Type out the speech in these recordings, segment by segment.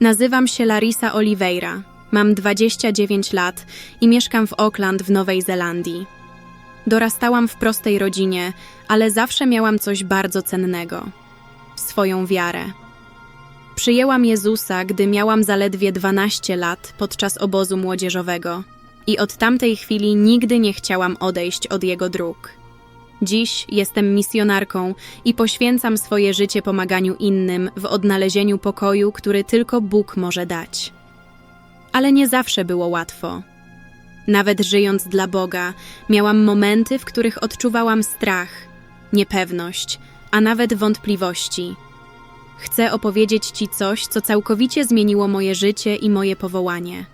Nazywam się Larisa Oliveira. Mam 29 lat i mieszkam w Auckland w Nowej Zelandii. Dorastałam w prostej rodzinie, ale zawsze miałam coś bardzo cennego swoją wiarę. Przyjęłam Jezusa, gdy miałam zaledwie 12 lat podczas obozu młodzieżowego i od tamtej chwili nigdy nie chciałam odejść od Jego dróg. Dziś jestem misjonarką i poświęcam swoje życie pomaganiu innym w odnalezieniu pokoju, który tylko Bóg może dać. Ale nie zawsze było łatwo. Nawet żyjąc dla Boga, miałam momenty, w których odczuwałam strach, niepewność, a nawet wątpliwości. Chcę opowiedzieć Ci coś, co całkowicie zmieniło moje życie i moje powołanie.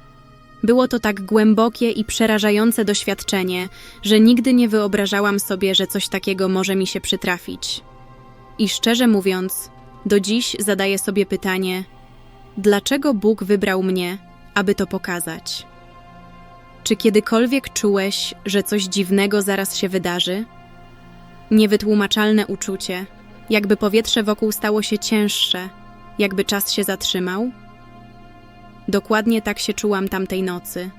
Było to tak głębokie i przerażające doświadczenie, że nigdy nie wyobrażałam sobie, że coś takiego może mi się przytrafić. I szczerze mówiąc, do dziś zadaję sobie pytanie: dlaczego Bóg wybrał mnie, aby to pokazać? Czy kiedykolwiek czułeś, że coś dziwnego zaraz się wydarzy? Niewytłumaczalne uczucie, jakby powietrze wokół stało się cięższe, jakby czas się zatrzymał? Dokładnie tak się czułam tamtej nocy.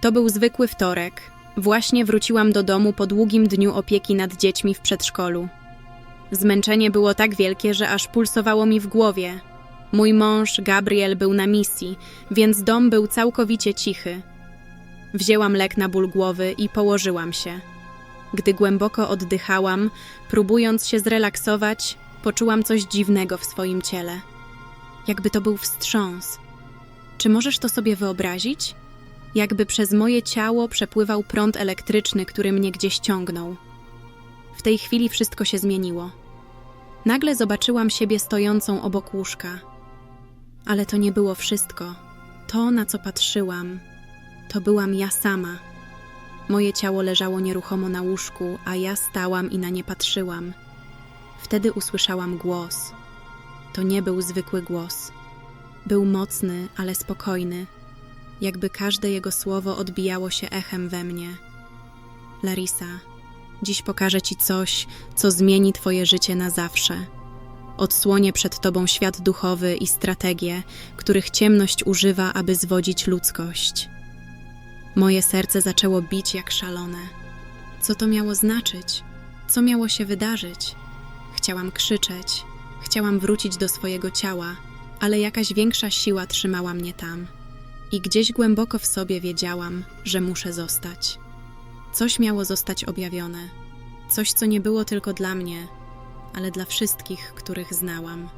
To był zwykły wtorek. Właśnie wróciłam do domu po długim dniu opieki nad dziećmi w przedszkolu. Zmęczenie było tak wielkie, że aż pulsowało mi w głowie. Mój mąż, Gabriel, był na misji, więc dom był całkowicie cichy. Wzięłam lek na ból głowy i położyłam się. Gdy głęboko oddychałam, próbując się zrelaksować, poczułam coś dziwnego w swoim ciele. Jakby to był wstrząs. Czy możesz to sobie wyobrazić? Jakby przez moje ciało przepływał prąd elektryczny, który mnie gdzieś ciągnął. W tej chwili wszystko się zmieniło. Nagle zobaczyłam siebie stojącą obok łóżka. Ale to nie było wszystko. To, na co patrzyłam, to byłam ja sama. Moje ciało leżało nieruchomo na łóżku, a ja stałam i na nie patrzyłam. Wtedy usłyszałam głos. To nie był zwykły głos. Był mocny, ale spokojny, jakby każde jego słowo odbijało się echem we mnie. Larisa, dziś pokażę ci coś, co zmieni twoje życie na zawsze. Odsłonię przed tobą świat duchowy i strategie, których ciemność używa, aby zwodzić ludzkość. Moje serce zaczęło bić jak szalone. Co to miało znaczyć? Co miało się wydarzyć? Chciałam krzyczeć, chciałam wrócić do swojego ciała, ale jakaś większa siła trzymała mnie tam. I gdzieś głęboko w sobie wiedziałam, że muszę zostać. Coś miało zostać objawione. Coś, co nie było tylko dla mnie, ale dla wszystkich, których znałam.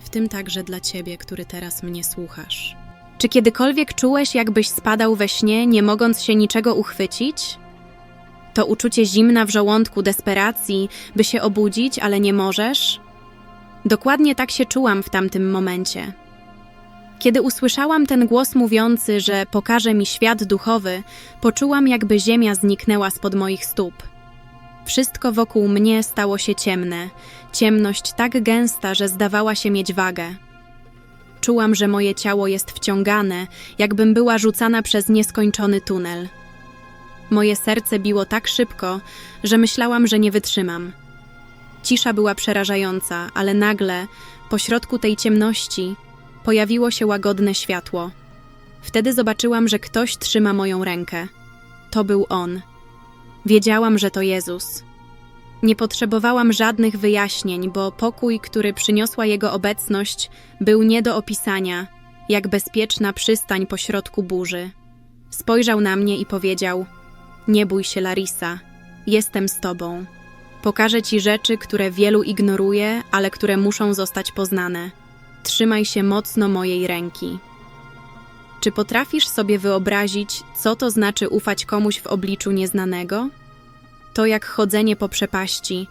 W tym także dla ciebie, który teraz mnie słuchasz. Czy kiedykolwiek czułeś, jakbyś spadał we śnie, nie mogąc się niczego uchwycić? To uczucie zimna w żołądku, desperacji, by się obudzić, ale nie możesz? Dokładnie tak się czułam w tamtym momencie. Kiedy usłyszałam ten głos mówiący, że pokaże mi świat duchowy, poczułam, jakby ziemia zniknęła spod moich stóp. Wszystko wokół mnie stało się ciemne, ciemność tak gęsta, że zdawała się mieć wagę. Czułam, że moje ciało jest wciągane, jakbym była rzucana przez nieskończony tunel. Moje serce biło tak szybko, że myślałam, że nie wytrzymam. Cisza była przerażająca, ale nagle, pośrodku tej ciemności, pojawiło się łagodne światło. Wtedy zobaczyłam, że ktoś trzyma moją rękę. To był on. Wiedziałam, że to Jezus. Nie potrzebowałam żadnych wyjaśnień, bo pokój, który przyniosła jego obecność, był nie do opisania, jak bezpieczna przystań pośrodku burzy. Spojrzał na mnie i powiedział: Nie bój się, Larisa, jestem z tobą. Pokażę ci rzeczy, które wielu ignoruje, ale które muszą zostać poznane. Trzymaj się mocno mojej ręki. Czy potrafisz sobie wyobrazić, co to znaczy ufać komuś w obliczu nieznanego? To jak chodzenie po przepaści,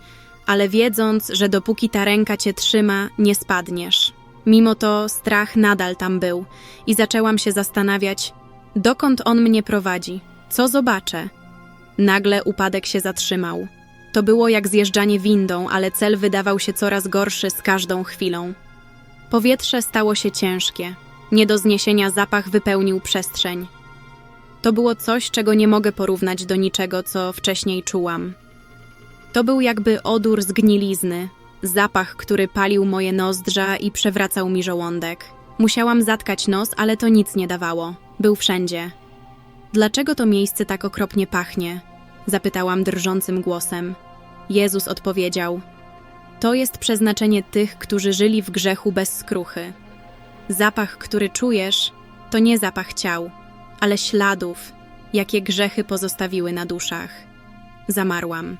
ale wiedząc, że dopóki ta ręka cię trzyma, nie spadniesz. Mimo to strach nadal tam był i zaczęłam się zastanawiać, dokąd on mnie prowadzi, co zobaczę. Nagle upadek się zatrzymał. To było jak zjeżdżanie windą, ale cel wydawał się coraz gorszy z każdą chwilą. Powietrze stało się ciężkie. Nie do zniesienia zapach wypełnił przestrzeń. To było coś, czego nie mogę porównać do niczego, co wcześniej czułam. To był jakby odór zgnilizny, zapach, który palił moje nozdrza i przewracał mi żołądek. Musiałam zatkać nos, ale to nic nie dawało. Był wszędzie. Dlaczego to miejsce tak okropnie pachnie? Zapytałam drżącym głosem. Jezus odpowiedział: To jest przeznaczenie tych, którzy żyli w grzechu bez skruchy. Zapach, który czujesz, to nie zapach ciał, ale śladów, jakie grzechy pozostawiły na duszach. Zamarłam.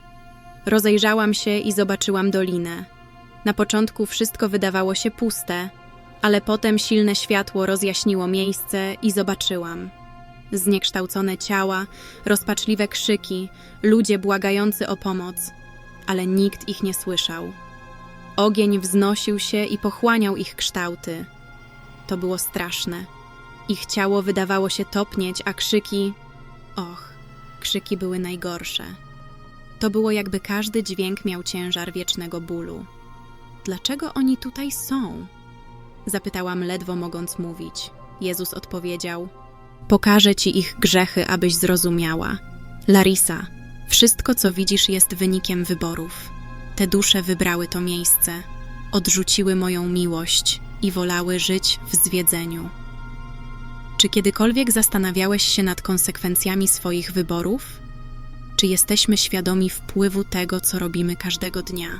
Rozejrzałam się i zobaczyłam dolinę. Na początku wszystko wydawało się puste, ale potem silne światło rozjaśniło miejsce i zobaczyłam. Zniekształcone ciała, rozpaczliwe krzyki, ludzie błagający o pomoc, ale nikt ich nie słyszał. Ogień wznosił się i pochłaniał ich kształty. To było straszne. Ich ciało wydawało się topnieć, a krzyki. Och, krzyki były najgorsze. To było jakby każdy dźwięk miał ciężar wiecznego bólu. Dlaczego oni tutaj są? Zapytałam, ledwo mogąc mówić. Jezus odpowiedział: Pokażę ci ich grzechy, abyś zrozumiała. Larisa, wszystko, co widzisz, jest wynikiem wyborów. Te dusze wybrały to miejsce, odrzuciły moją miłość i wolały żyć w zwiedzeniu. Czy kiedykolwiek zastanawiałeś się nad konsekwencjami swoich wyborów? Czy jesteśmy świadomi wpływu tego, co robimy każdego dnia?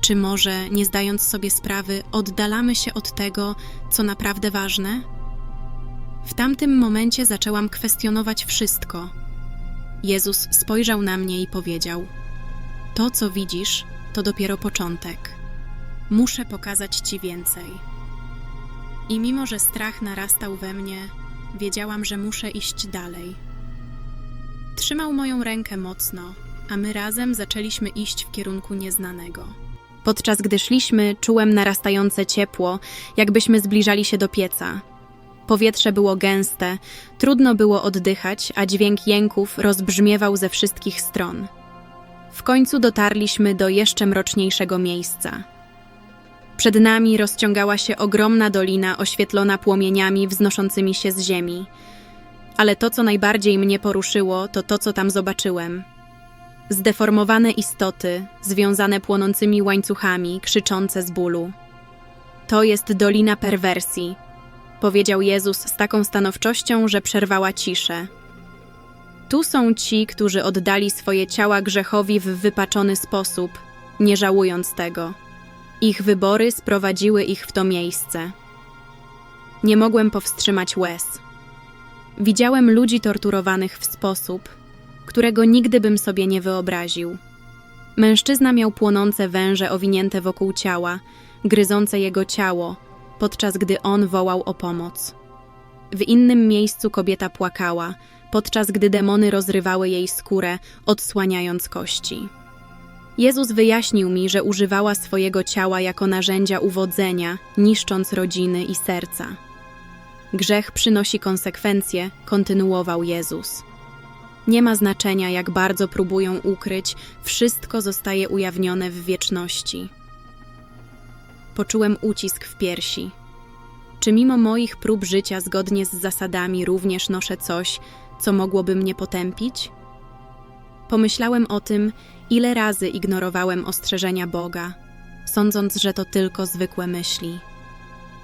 Czy może, nie zdając sobie sprawy, oddalamy się od tego, co naprawdę ważne? W tamtym momencie zaczęłam kwestionować wszystko. Jezus spojrzał na mnie i powiedział: To, co widzisz, to dopiero początek. Muszę pokazać ci więcej. I mimo, że strach narastał we mnie, wiedziałam, że muszę iść dalej. Trzymał moją rękę mocno, a my razem zaczęliśmy iść w kierunku nieznanego. Podczas gdy szliśmy, czułem narastające ciepło, jakbyśmy zbliżali się do pieca. Powietrze było gęste, trudno było oddychać, a dźwięk jęków rozbrzmiewał ze wszystkich stron. W końcu dotarliśmy do jeszcze mroczniejszego miejsca. Przed nami rozciągała się ogromna dolina oświetlona płomieniami wznoszącymi się z ziemi. Ale to, co najbardziej mnie poruszyło, to to, co tam zobaczyłem. Zdeformowane istoty, związane płonącymi łańcuchami, krzyczące z bólu. To jest dolina perwersji, powiedział Jezus z taką stanowczością, że przerwała ciszę. Tu są ci, którzy oddali swoje ciała grzechowi w wypaczony sposób, nie żałując tego. Ich wybory sprowadziły ich w to miejsce. Nie mogłem powstrzymać łez. Widziałem ludzi torturowanych w sposób, którego nigdy bym sobie nie wyobraził. Mężczyzna miał płonące węże owinięte wokół ciała, gryzące jego ciało, podczas gdy on wołał o pomoc. W innym miejscu kobieta płakała, podczas gdy demony rozrywały jej skórę, odsłaniając kości. Jezus wyjaśnił mi, że używała swojego ciała jako narzędzia uwodzenia, niszcząc rodziny i serca. Grzech przynosi konsekwencje, kontynuował Jezus. Nie ma znaczenia, jak bardzo próbują ukryć, wszystko zostaje ujawnione w wieczności. Poczułem ucisk w piersi. Czy mimo moich prób życia zgodnie z zasadami również noszę coś, co mogłoby mnie potępić? Pomyślałem o tym, ile razy ignorowałem ostrzeżenia Boga, sądząc, że to tylko zwykłe myśli.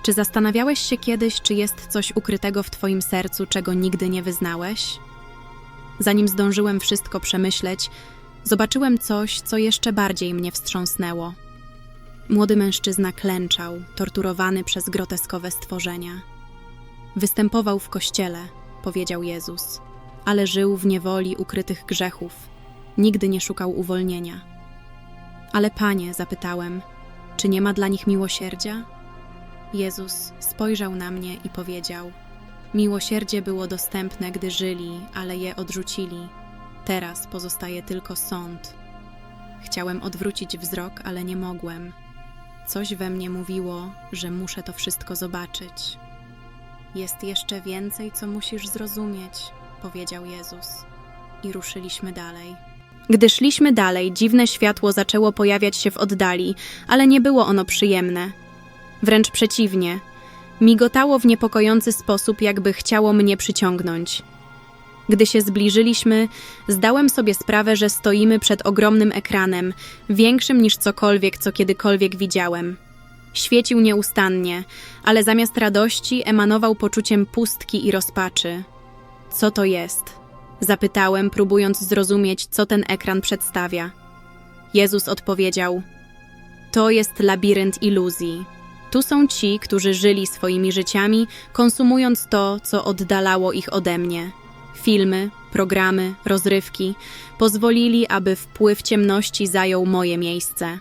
Czy zastanawiałeś się kiedyś, czy jest coś ukrytego w Twoim sercu, czego nigdy nie wyznałeś? Zanim zdążyłem wszystko przemyśleć, zobaczyłem coś, co jeszcze bardziej mnie wstrząsnęło. Młody mężczyzna klęczał, torturowany przez groteskowe stworzenia. Występował w kościele, powiedział Jezus, ale żył w niewoli ukrytych grzechów. Nigdy nie szukał uwolnienia. Ale panie, zapytałem, czy nie ma dla nich miłosierdzia? Jezus spojrzał na mnie i powiedział: Miłosierdzie było dostępne, gdy żyli, ale je odrzucili. Teraz pozostaje tylko sąd. Chciałem odwrócić wzrok, ale nie mogłem. Coś we mnie mówiło, że muszę to wszystko zobaczyć. Jest jeszcze więcej, co musisz zrozumieć, powiedział Jezus. I ruszyliśmy dalej. Gdy szliśmy dalej, dziwne światło zaczęło pojawiać się w oddali, ale nie było ono przyjemne. Wręcz przeciwnie, migotało w niepokojący sposób, jakby chciało mnie przyciągnąć. Gdy się zbliżyliśmy, zdałem sobie sprawę, że stoimy przed ogromnym ekranem, większym niż cokolwiek, co kiedykolwiek widziałem. Świecił nieustannie, ale zamiast radości emanował poczuciem pustki i rozpaczy. Co to jest? Zapytałem, próbując zrozumieć, co ten ekran przedstawia. Jezus odpowiedział: To jest labirynt iluzji. Tu są ci, którzy żyli swoimi życiami, konsumując to, co oddalało ich ode mnie. Filmy, programy, rozrywki pozwolili, aby wpływ ciemności zajął moje miejsce.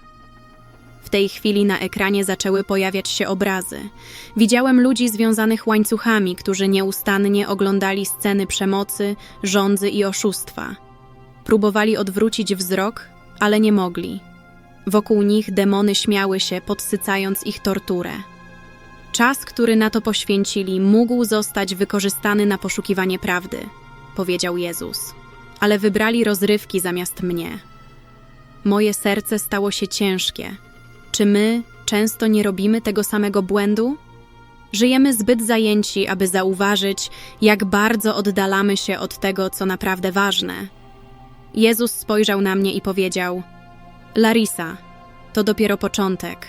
W tej chwili na ekranie zaczęły pojawiać się obrazy. Widziałem ludzi związanych łańcuchami, którzy nieustannie oglądali sceny przemocy, żądzy i oszustwa. Próbowali odwrócić wzrok, ale nie mogli. Wokół nich demony śmiały się, podsycając ich torturę. Czas, który na to poświęcili, mógł zostać wykorzystany na poszukiwanie prawdy, powiedział Jezus. Ale wybrali rozrywki zamiast mnie. Moje serce stało się ciężkie. Czy my często nie robimy tego samego błędu? Żyjemy zbyt zajęci, aby zauważyć, jak bardzo oddalamy się od tego, co naprawdę ważne. Jezus spojrzał na mnie i powiedział: Larisa, to dopiero początek.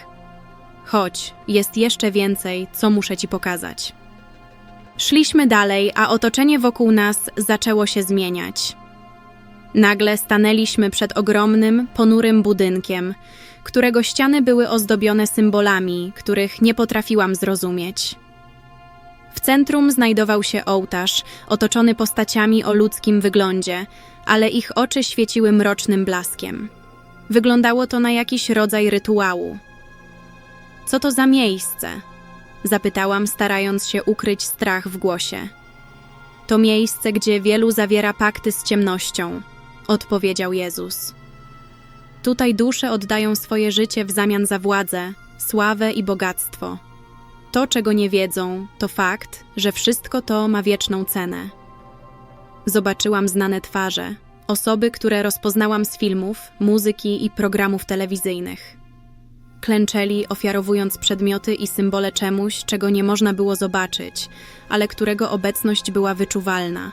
Chodź, jest jeszcze więcej, co muszę ci pokazać. Szliśmy dalej, a otoczenie wokół nas zaczęło się zmieniać. Nagle stanęliśmy przed ogromnym, ponurym budynkiem, którego ściany były ozdobione symbolami, których nie potrafiłam zrozumieć. W centrum znajdował się ołtarz, otoczony postaciami o ludzkim wyglądzie, ale ich oczy świeciły mrocznym blaskiem. Wyglądało to na jakiś rodzaj rytuału. Co to za miejsce? Zapytałam, starając się ukryć strach w głosie. To miejsce, gdzie wielu zawiera pakty z ciemnością, odpowiedział Jezus. Tutaj dusze oddają swoje życie w zamian za władzę, sławę i bogactwo. To, czego nie wiedzą, to fakt, że wszystko to ma wieczną cenę. Zobaczyłam znane twarze, osoby, które rozpoznałam z filmów, muzyki i programów telewizyjnych. Klęczeli, ofiarowując przedmioty i symbole czemuś, czego nie można było zobaczyć, ale którego obecność była wyczuwalna.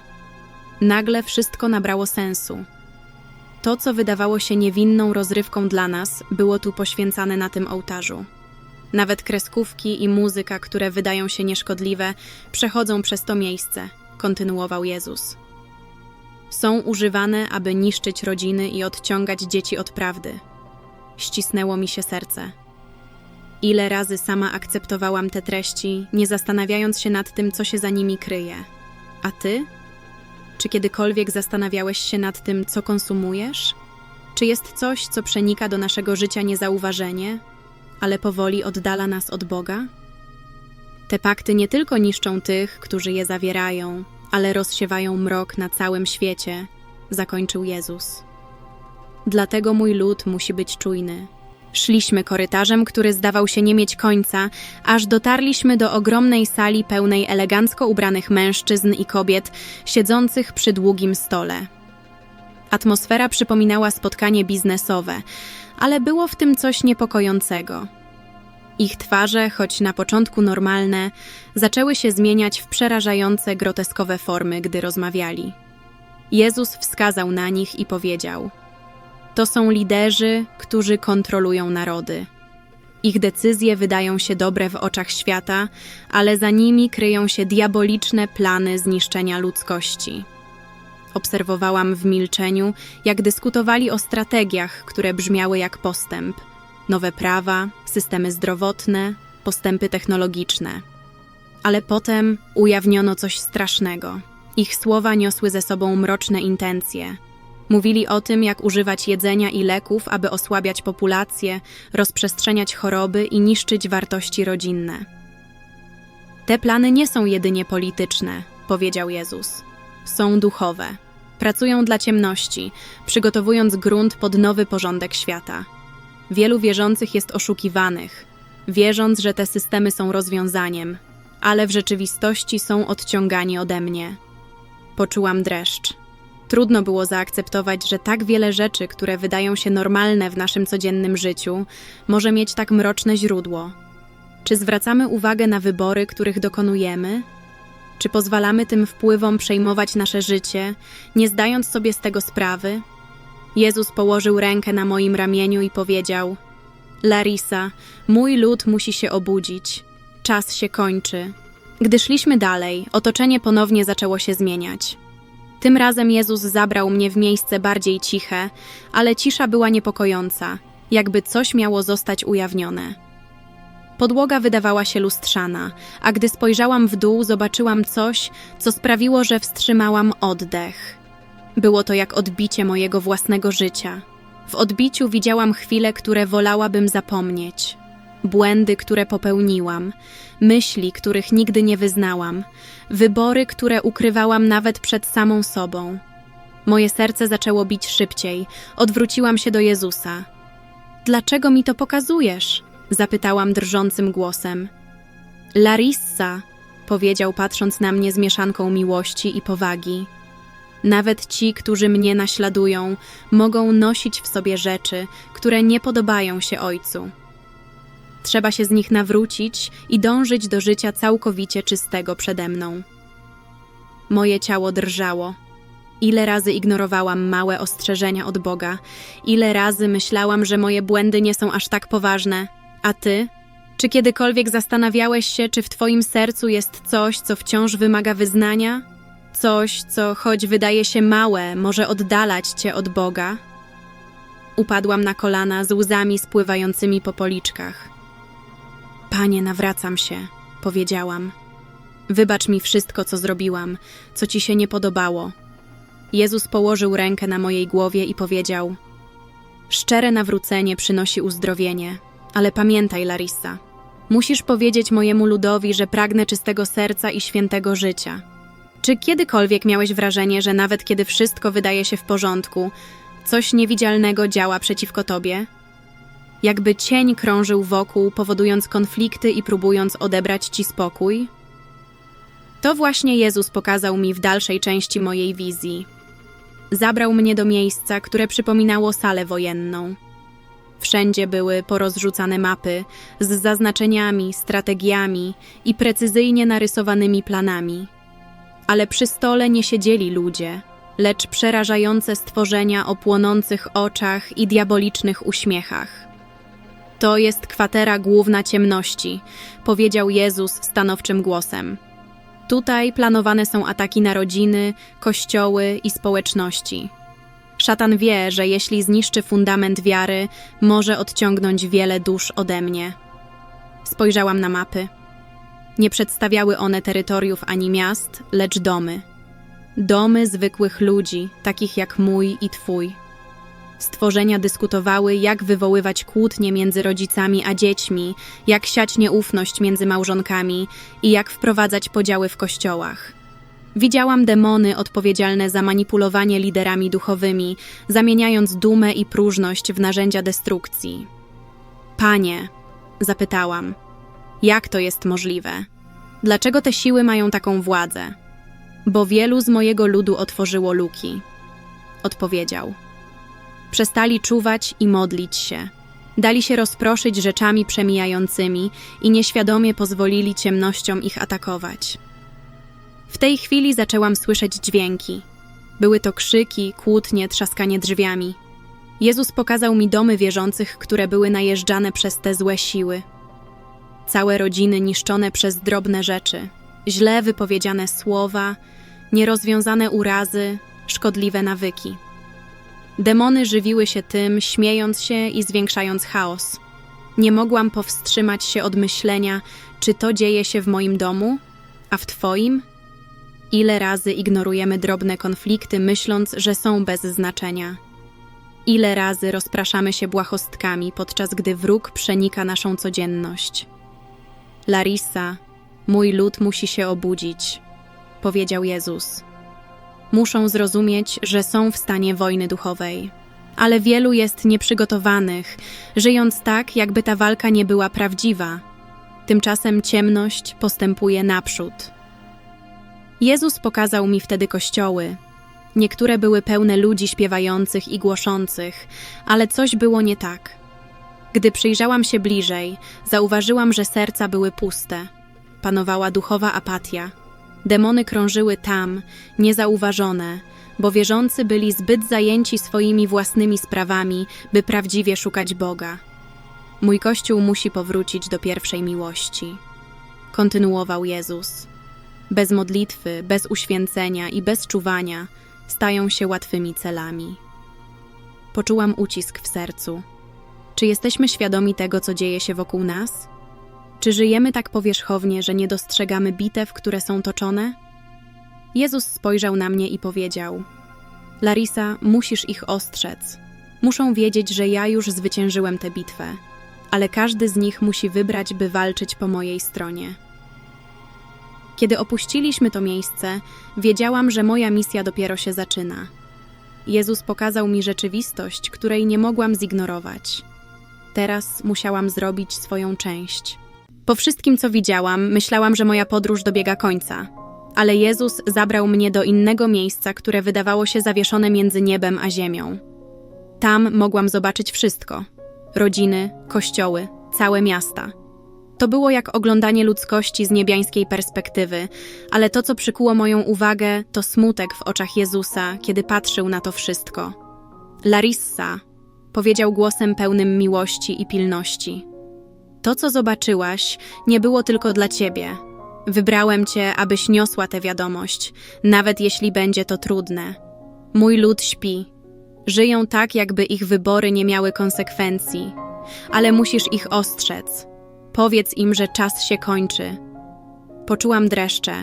Nagle wszystko nabrało sensu. To, co wydawało się niewinną rozrywką dla nas, było tu poświęcane na tym ołtarzu. Nawet kreskówki i muzyka, które wydają się nieszkodliwe, przechodzą przez to miejsce, kontynuował Jezus. Są używane, aby niszczyć rodziny i odciągać dzieci od prawdy. Ścisnęło mi się serce. Ile razy sama akceptowałam te treści, nie zastanawiając się nad tym, co się za nimi kryje. A ty? Czy kiedykolwiek zastanawiałeś się nad tym, co konsumujesz? Czy jest coś, co przenika do naszego życia niezauważenie, ale powoli oddala nas od Boga? Te pakty nie tylko niszczą tych, którzy je zawierają, ale rozsiewają mrok na całym świecie, zakończył Jezus. Dlatego mój lud musi być czujny. Szliśmy korytarzem, który zdawał się nie mieć końca, aż dotarliśmy do ogromnej sali pełnej elegancko ubranych mężczyzn i kobiet, siedzących przy długim stole. Atmosfera przypominała spotkanie biznesowe, ale było w tym coś niepokojącego. Ich twarze, choć na początku normalne, zaczęły się zmieniać w przerażające, groteskowe formy, gdy rozmawiali. Jezus wskazał na nich i powiedział: To są liderzy, którzy kontrolują narody. Ich decyzje wydają się dobre w oczach świata, ale za nimi kryją się diaboliczne plany zniszczenia ludzkości. Obserwowałam w milczeniu, jak dyskutowali o strategiach, które brzmiały jak postęp nowe prawa, systemy zdrowotne, postępy technologiczne. Ale potem ujawniono coś strasznego. Ich słowa niosły ze sobą mroczne intencje. Mówili o tym, jak używać jedzenia i leków, aby osłabiać populację, rozprzestrzeniać choroby i niszczyć wartości rodzinne. Te plany nie są jedynie polityczne, powiedział Jezus. Są duchowe. Pracują dla ciemności, przygotowując grunt pod nowy porządek świata. Wielu wierzących jest oszukiwanych, wierząc, że te systemy są rozwiązaniem, ale w rzeczywistości są odciągani ode mnie. Poczułam dreszcz. Trudno było zaakceptować, że tak wiele rzeczy, które wydają się normalne w naszym codziennym życiu, może mieć tak mroczne źródło. Czy zwracamy uwagę na wybory, których dokonujemy? Czy pozwalamy tym wpływom przejmować nasze życie, nie zdając sobie z tego sprawy? Jezus położył rękę na moim ramieniu i powiedział: Larisa, mój lud musi się obudzić. Czas się kończy. Gdy szliśmy dalej, otoczenie ponownie zaczęło się zmieniać. Tym razem Jezus zabrał mnie w miejsce bardziej ciche, ale cisza była niepokojąca, jakby coś miało zostać ujawnione. Podłoga wydawała się lustrzana, a gdy spojrzałam w dół, zobaczyłam coś, co sprawiło, że wstrzymałam oddech. Było to jak odbicie mojego własnego życia. W odbiciu widziałam chwile, które wolałabym zapomnieć. Błędy, które popełniłam, myśli, których nigdy nie wyznałam, wybory, które ukrywałam nawet przed samą sobą. Moje serce zaczęło bić szybciej, odwróciłam się do Jezusa. Dlaczego mi to pokazujesz? zapytałam drżącym głosem. Larissa, powiedział patrząc na mnie z mieszanką miłości i powagi. Nawet ci, którzy mnie naśladują, mogą nosić w sobie rzeczy, które nie podobają się ojcu. Trzeba się z nich nawrócić i dążyć do życia całkowicie czystego przede mną. Moje ciało drżało. Ile razy ignorowałam małe ostrzeżenia od Boga, ile razy myślałam, że moje błędy nie są aż tak poważne. A ty? Czy kiedykolwiek zastanawiałeś się, czy w twoim sercu jest coś, co wciąż wymaga wyznania? Coś, co choć wydaje się małe, może oddalać cię od Boga? Upadłam na kolana z łzami spływającymi po policzkach. Panie, nawracam się, powiedziałam. Wybacz mi wszystko, co zrobiłam, co ci się nie podobało. Jezus położył rękę na mojej głowie i powiedział: Szczere nawrócenie przynosi uzdrowienie, ale pamiętaj, Larissa, musisz powiedzieć mojemu ludowi, że pragnę czystego serca i świętego życia. Czy kiedykolwiek miałeś wrażenie, że nawet kiedy wszystko wydaje się w porządku, coś niewidzialnego działa przeciwko tobie? Jakby cień krążył wokół, powodując konflikty i próbując odebrać ci spokój? To właśnie Jezus pokazał mi w dalszej części mojej wizji. Zabrał mnie do miejsca, które przypominało salę wojenną. Wszędzie były porozrzucane mapy z zaznaczeniami, strategiami i precyzyjnie narysowanymi planami. Ale przy stole nie siedzieli ludzie, lecz przerażające stworzenia o płonących oczach i diabolicznych uśmiechach. To jest kwatera główna ciemności, powiedział Jezus stanowczym głosem. Tutaj planowane są ataki na rodziny, kościoły i społeczności. Szatan wie, że jeśli zniszczy fundament wiary, może odciągnąć wiele dusz ode mnie. Spojrzałam na mapy. Nie przedstawiały one terytoriów ani miast, lecz domy. Domy zwykłych ludzi, takich jak mój i twój. Stworzenia dyskutowały, jak wywoływać kłótnie między rodzicami a dziećmi, jak siać nieufność między małżonkami i jak wprowadzać podziały w kościołach. Widziałam demony odpowiedzialne za manipulowanie liderami duchowymi, zamieniając dumę i próżność w narzędzia destrukcji. Panie, zapytałam, jak to jest możliwe? Dlaczego te siły mają taką władzę? Bo wielu z mojego ludu otworzyło luki. Odpowiedział. Przestali czuwać i modlić się. Dali się rozproszyć rzeczami przemijającymi i nieświadomie pozwolili ciemnościom ich atakować. W tej chwili zaczęłam słyszeć dźwięki. Były to krzyki, kłótnie, trzaskanie drzwiami. Jezus pokazał mi domy wierzących, które były najeżdżane przez te złe siły. Całe rodziny niszczone przez drobne rzeczy, źle wypowiedziane słowa, nierozwiązane urazy, szkodliwe nawyki. Demony żywiły się tym, śmiejąc się i zwiększając chaos. Nie mogłam powstrzymać się od myślenia, czy to dzieje się w moim domu, a w Twoim? Ile razy ignorujemy drobne konflikty, myśląc, że są bez znaczenia? Ile razy rozpraszamy się błahostkami, podczas gdy wróg przenika naszą codzienność? Larissa, mój lud musi się obudzić, powiedział Jezus. Muszą zrozumieć, że są w stanie wojny duchowej. Ale wielu jest nieprzygotowanych, żyjąc tak, jakby ta walka nie była prawdziwa. Tymczasem ciemność postępuje naprzód. Jezus pokazał mi wtedy kościoły. Niektóre były pełne ludzi śpiewających i głoszących, ale coś było nie tak. Gdy przyjrzałam się bliżej, zauważyłam, że serca były puste. Panowała duchowa apatia. Demony krążyły tam, niezauważone, bo wierzący byli zbyt zajęci swoimi własnymi sprawami, by prawdziwie szukać Boga. Mój kościół musi powrócić do pierwszej miłości. Kontynuował Jezus. Bez modlitwy, bez uświęcenia i bez czuwania stają się łatwymi celami. Poczułam ucisk w sercu. Czy jesteśmy świadomi tego, co dzieje się wokół nas? Czy żyjemy tak powierzchownie, że nie dostrzegamy bitew, które są toczone? Jezus spojrzał na mnie i powiedział: Larisa, musisz ich ostrzec. Muszą wiedzieć, że ja już zwyciężyłem tę bitwę, ale każdy z nich musi wybrać, by walczyć po mojej stronie. Kiedy opuściliśmy to miejsce, wiedziałam, że moja misja dopiero się zaczyna. Jezus pokazał mi rzeczywistość, której nie mogłam zignorować. Teraz musiałam zrobić swoją część. Po wszystkim, co widziałam, myślałam, że moja podróż dobiega końca. Ale Jezus zabrał mnie do innego miejsca, które wydawało się zawieszone między niebem a ziemią. Tam mogłam zobaczyć wszystko: rodziny, kościoły, całe miasta. To było jak oglądanie ludzkości z niebiańskiej perspektywy, ale to, co przykuło moją uwagę, to smutek w oczach Jezusa, kiedy patrzył na to wszystko. Larissa, powiedział głosem pełnym miłości i pilności. To, co zobaczyłaś, nie było tylko dla ciebie. Wybrałem cię, abyś niosła tę wiadomość, nawet jeśli będzie to trudne. Mój lud śpi. Żyją tak, jakby ich wybory nie miały konsekwencji, ale musisz ich ostrzec. Powiedz im, że czas się kończy. Poczułam dreszcze.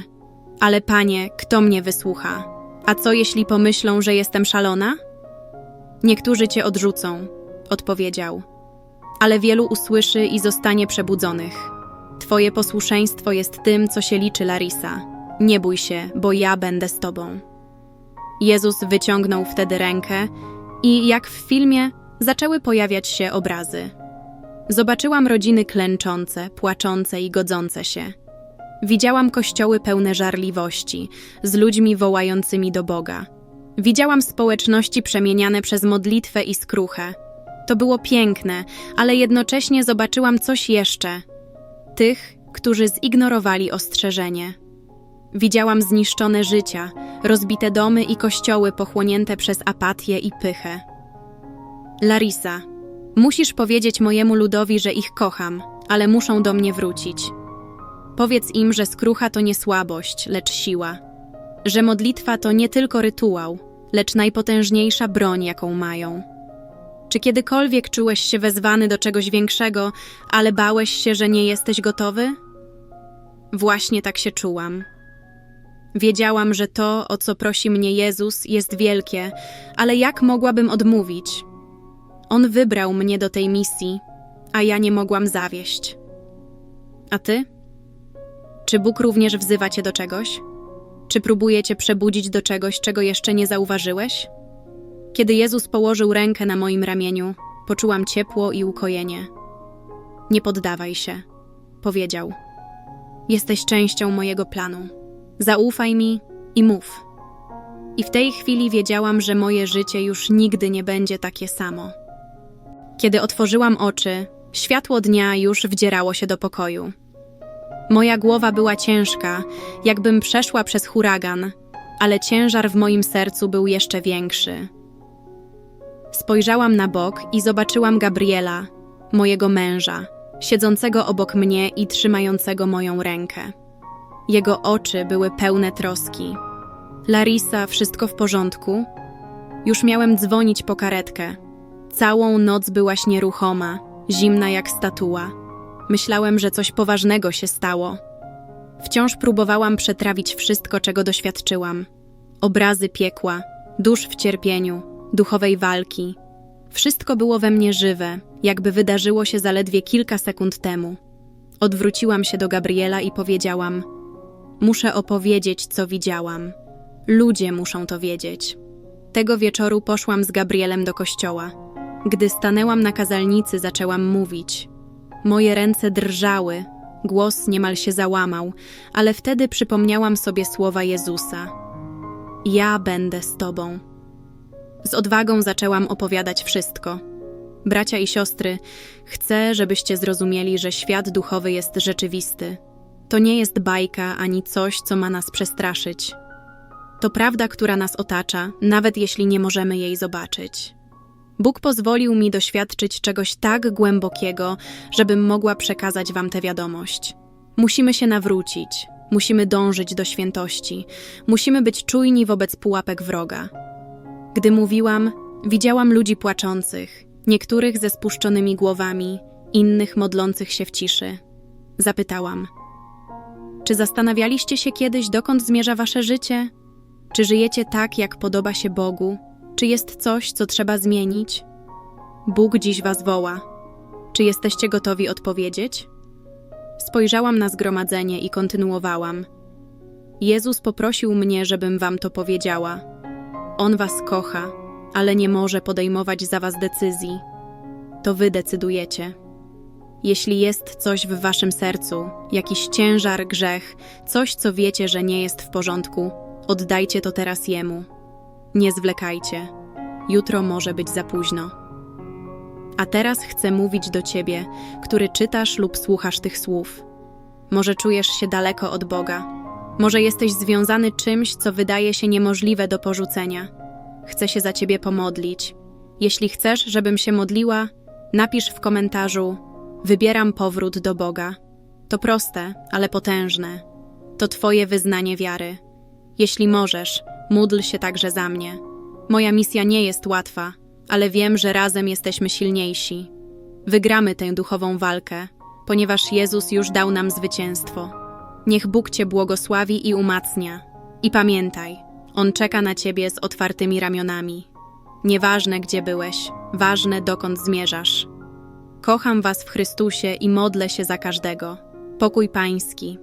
Ale panie, kto mnie wysłucha? A co jeśli pomyślą, że jestem szalona? Niektórzy cię odrzucą, odpowiedział. Ale wielu usłyszy i zostanie przebudzonych. Twoje posłuszeństwo jest tym, co się liczy, Larisa. Nie bój się, bo ja będę z tobą. Jezus wyciągnął wtedy rękę i, jak w filmie, zaczęły pojawiać się obrazy. Zobaczyłam rodziny klęczące, płaczące i godzące się. Widziałam kościoły pełne żarliwości, z ludźmi wołającymi do Boga. Widziałam społeczności przemieniane przez modlitwę i skruchę. To było piękne, ale jednocześnie zobaczyłam coś jeszcze. Tych, którzy zignorowali ostrzeżenie. Widziałam zniszczone życia, rozbite domy i kościoły pochłonięte przez apatię i pychę. Larisa, musisz powiedzieć mojemu ludowi, że ich kocham, ale muszą do mnie wrócić. Powiedz im, że skrucha to nie słabość, lecz siła. Że modlitwa to nie tylko rytuał, lecz najpotężniejsza broń, jaką mają. Czy kiedykolwiek czułeś się wezwany do czegoś większego, ale bałeś się, że nie jesteś gotowy? Właśnie tak się czułam. Wiedziałam, że to, o co prosi mnie Jezus, jest wielkie, ale jak mogłabym odmówić? On wybrał mnie do tej misji, a ja nie mogłam zawieść. A ty? Czy Bóg również wzywa cię do czegoś? Czy próbuje cię przebudzić do czegoś, czego jeszcze nie zauważyłeś? Kiedy Jezus położył rękę na moim ramieniu, poczułam ciepło i ukojenie. Nie poddawaj się, powiedział. Jesteś częścią mojego planu. Zaufaj mi i mów. I w tej chwili wiedziałam, że moje życie już nigdy nie będzie takie samo. Kiedy otworzyłam oczy, światło dnia już wdzierało się do pokoju. Moja głowa była ciężka, jakbym przeszła przez huragan, ale ciężar w moim sercu był jeszcze większy. Spojrzałam na bok i zobaczyłam Gabriela, mojego męża, siedzącego obok mnie i trzymającego moją rękę. Jego oczy były pełne troski. Larisa, wszystko w porządku? Już miałem dzwonić po karetkę. Całą noc byłaś nieruchoma, zimna jak statua. Myślałem, że coś poważnego się stało. Wciąż próbowałam przetrawić wszystko, czego doświadczyłam. Obrazy piekła, dusz w cierpieniu, duchowej walki. Wszystko było we mnie żywe, jakby wydarzyło się zaledwie kilka sekund temu. Odwróciłam się do Gabriela i powiedziałam: Muszę opowiedzieć, co widziałam. Ludzie muszą to wiedzieć. Tego wieczoru poszłam z Gabrielem do kościoła. Gdy stanęłam na kazalnicy, zaczęłam mówić. Moje ręce drżały, głos niemal się załamał, ale wtedy przypomniałam sobie słowa Jezusa: Ja będę z Tobą. Z odwagą zaczęłam opowiadać wszystko. Bracia i siostry, chcę, żebyście zrozumieli, że świat duchowy jest rzeczywisty. To nie jest bajka ani coś, co ma nas przestraszyć. To prawda, która nas otacza, nawet jeśli nie możemy jej zobaczyć. Bóg pozwolił mi doświadczyć czegoś tak głębokiego, żebym mogła przekazać Wam tę wiadomość. Musimy się nawrócić, musimy dążyć do świętości, musimy być czujni wobec pułapek wroga. Gdy mówiłam, widziałam ludzi płaczących, niektórych ze spuszczonymi głowami, innych modlących się w ciszy. Zapytałam: Czy zastanawialiście się kiedyś, dokąd zmierza wasze życie? Czy żyjecie tak, jak podoba się Bogu? Czy jest coś, co trzeba zmienić? Bóg dziś was woła. Czy jesteście gotowi odpowiedzieć? Spojrzałam na zgromadzenie i kontynuowałam. Jezus poprosił mnie, żebym wam to powiedziała. On was kocha, ale nie może podejmować za was decyzji. To wy decydujecie. Jeśli jest coś w waszym sercu, jakiś ciężar, grzech, coś, co wiecie, że nie jest w porządku, oddajcie to teraz Jemu. Nie zwlekajcie. Jutro może być za późno. A teraz chcę mówić do ciebie, który czytasz lub słuchasz tych słów. Może czujesz się daleko od Boga. Może jesteś związany czymś, co wydaje się niemożliwe do porzucenia. Chcę się za ciebie pomodlić. Jeśli chcesz, żebym się modliła, napisz w komentarzu: Wybieram powrót do Boga. To proste, ale potężne. To Twoje wyznanie wiary. Jeśli możesz, módl się także za mnie. Moja misja nie jest łatwa, ale wiem, że razem jesteśmy silniejsi. Wygramy tę duchową walkę, ponieważ Jezus już dał nam zwycięstwo. Niech Bóg Cię błogosławi i umacnia. I pamiętaj, On czeka na Ciebie z otwartymi ramionami. Nieważne, gdzie byłeś, ważne, dokąd zmierzasz. Kocham Was w Chrystusie i modlę się za każdego. Pokój Pański.